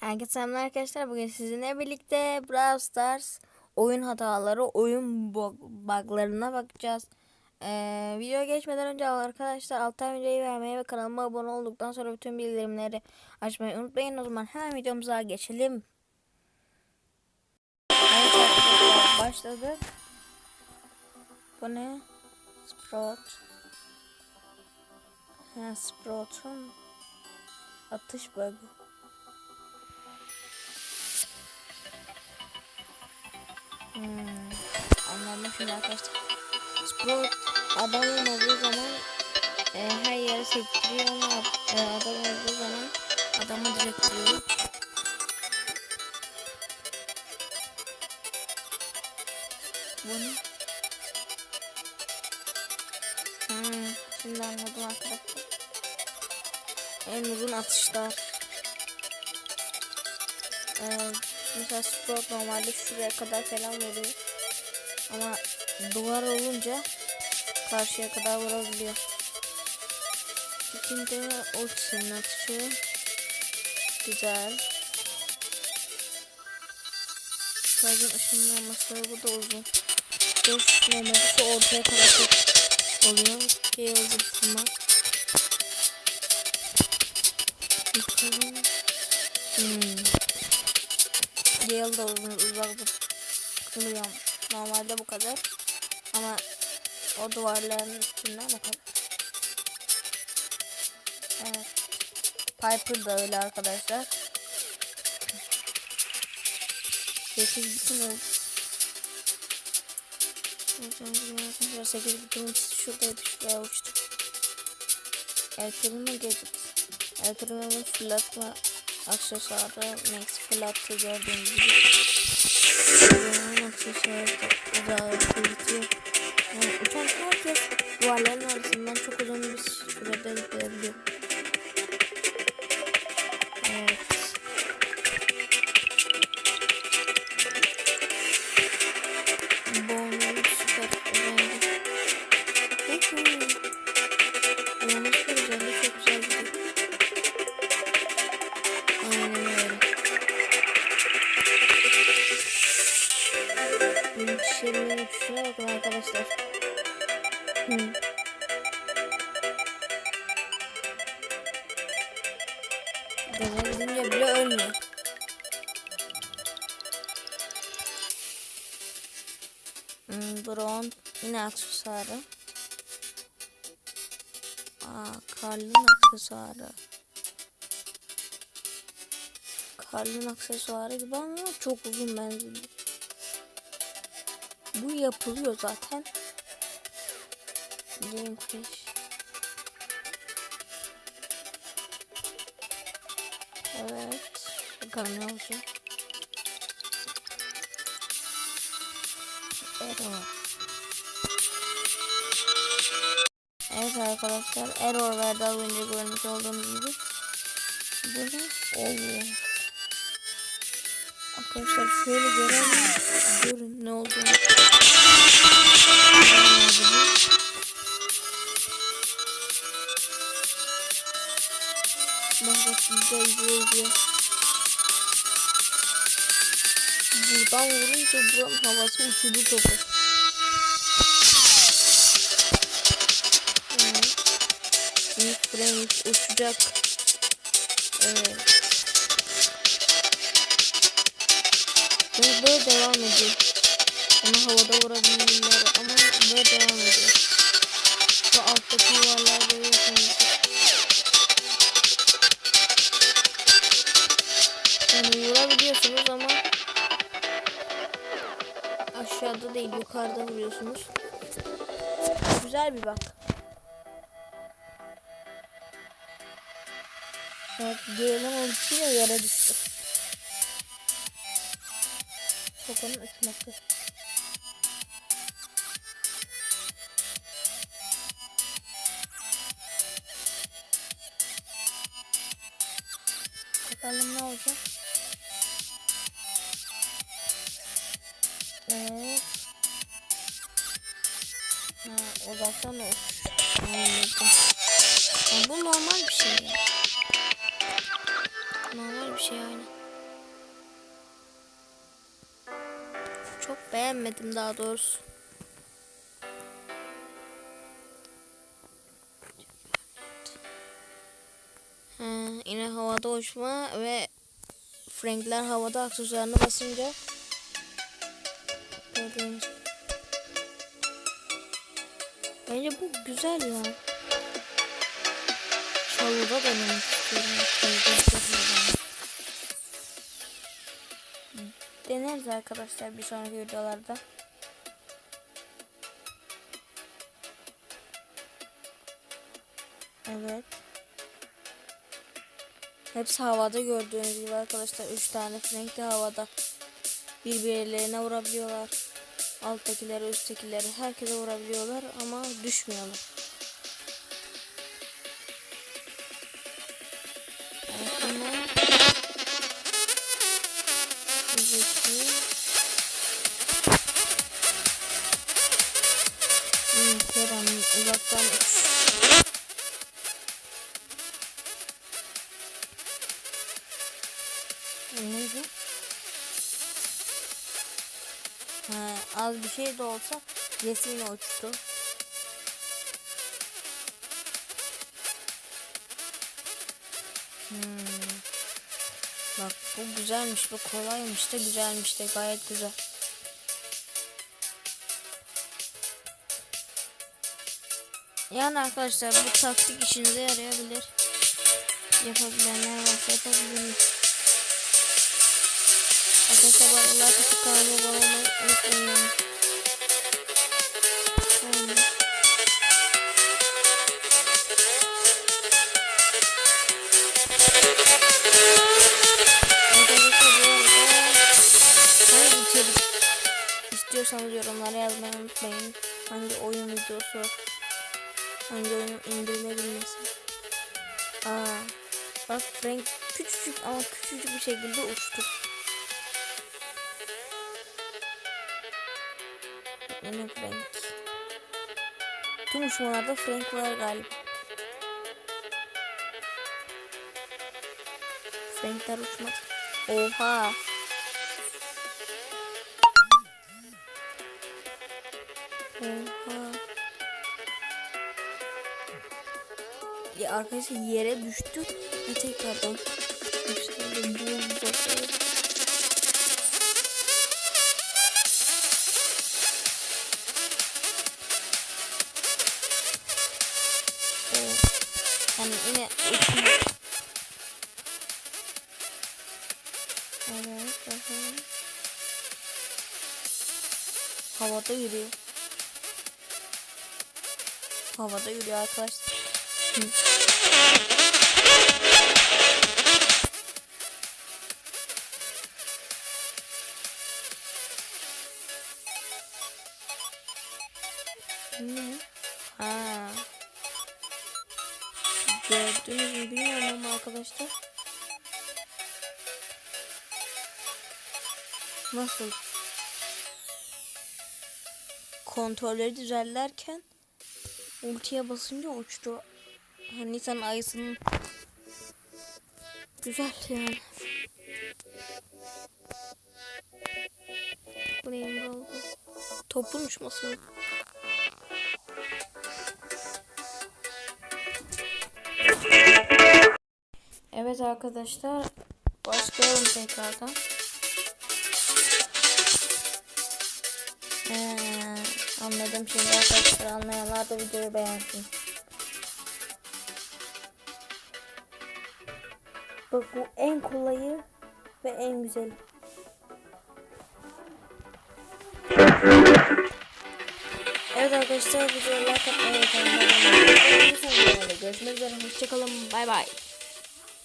Herkese selamlar arkadaşlar. Bugün sizinle birlikte Brawl Stars oyun hataları, oyun bug- buglarına bakacağız. Ee, videoya geçmeden önce arkadaşlar alttan videoyu beğenmeyi ve kanalıma abone olduktan sonra bütün bildirimleri açmayı unutmayın. O zaman hemen videomuza geçelim. Evet başladık. Bu ne? Sprout. Ha, Sprout'un atış bug'ı. Hmm, anladım şimdi arkadaşlar. Sprout adam olmadığı zaman e, her yere sektiriyor ama e, adam olduğu zaman adamı direkt vuruyor. Bu ne? Hmm, şimdi anladım arkadaşlar. En uzun atışlar. Ee, mesela Sprout normalde şuraya kadar falan vuruyor. Ama duvar olunca karşıya kadar vurabiliyor. İkinci ultisinin atışı. Güzel. Şarjın ışınlanması bu da uzun. 5 normalde ortaya kadar oluyor. Şey oldu tamam. Bakalım. Hmm. Gale da uzun uzakta kılıyor. Normalde bu kadar. Ama o duvarların üstünden o kadar. Evet. Piper da öyle arkadaşlar. 8 bütün oldu. 8 bütün şuradaydı şuraya uçtu. Erkeğin gadget. Erkeğin fırlatma aksesuarı Max fırlattı gördüğünüz gibi. Gaza gidince bile ölmüyor. Hmm, Brown yine aksesuarı. Aa, Karl'ın aksesuarı. Karl'ın aksesuarı gibi ama çok uzun menzilli. Bu yapılıyor zaten. Game Bakalım ne olacak. Evet arkadaşlar error verdi az önce görmüş olduğunuz gibi. Bu ne? Allah. Arkadaşlar şöyle görelim. Görün ne olduğunu. Bak bak izle izle izle. Buradan vurunca buranın havası uçurdu topu. Şimdi Frank uçacak. Evet. Ve böyle devam ediyor. Onu havada vurabilirler ama böyle devam ediyor. Şu alttaki yuvarlar aşağıda değil yukarıda vuruyorsunuz. Güzel bir bak. Evet, Gale'ın ultisiyle yere düştü. Kokonun uçması. Bakalım ne olacak. Evet. uzaktan da bu normal bir şey. Ya. Normal bir şey yani. Çok beğenmedim daha doğrusu. Ha, yine havada uçma ve Frankler havada aksesuarını basınca gördüğünüz Bence bu güzel ya. Çalıda denemek istiyorum. Deneriz arkadaşlar bir sonraki videolarda. Evet. Hepsi havada gördüğünüz gibi arkadaşlar. 3 tane frank de havada. Birbirlerine vurabiliyorlar. Alttakileri, üsttekileri herkese vurabiliyorlar ama düşmüyorlar. Kerem uzaktan Neydi? Ha, az bir şey de olsa resmine uçtu. Hmm. Bak bu güzelmiş, bu kolaymış da güzelmiş de gayet güzel. Yani arkadaşlar bu taktik işinize yarayabilir. Yapabilenler varsa yapabilir. Arkadaşlar arada like atıp kanalıma unutmayın. Hangi oyun videosu, hangi oyunun indirilebilmesi. Aa, bak Frank küçücük ama küçücük bir şekilde uçtu. Yine Frank. Tüm uçmalarda Frank var galiba. Frankler uçmadı. Oha. Ya arkadaşlar yere düştü ve tekrardan yükseldi. Bum basıyor. Evet. Yani yine. Evet, evet. Havada yürüyor. Havada yürüyor arkadaşlar. Ne? Ha. Gördünüz mü bilmiyorum ama arkadaşlar. Nasıl? Kontrolleri düzenlerken ultiye basınca uçtu. Hani Nisan ayısının güzel yani. Neyim oldu? Topun uçması? Evet arkadaşlar başlayalım tekrardan. Ee, anladım şimdi arkadaşlar anlayanlar da videoyu beğensin. Bak bu en kolayı ve en güzeli. Evet arkadaşlar videoyu like atmayı unutmayın. Görüşmek üzere. Hoşçakalın. Bay bay.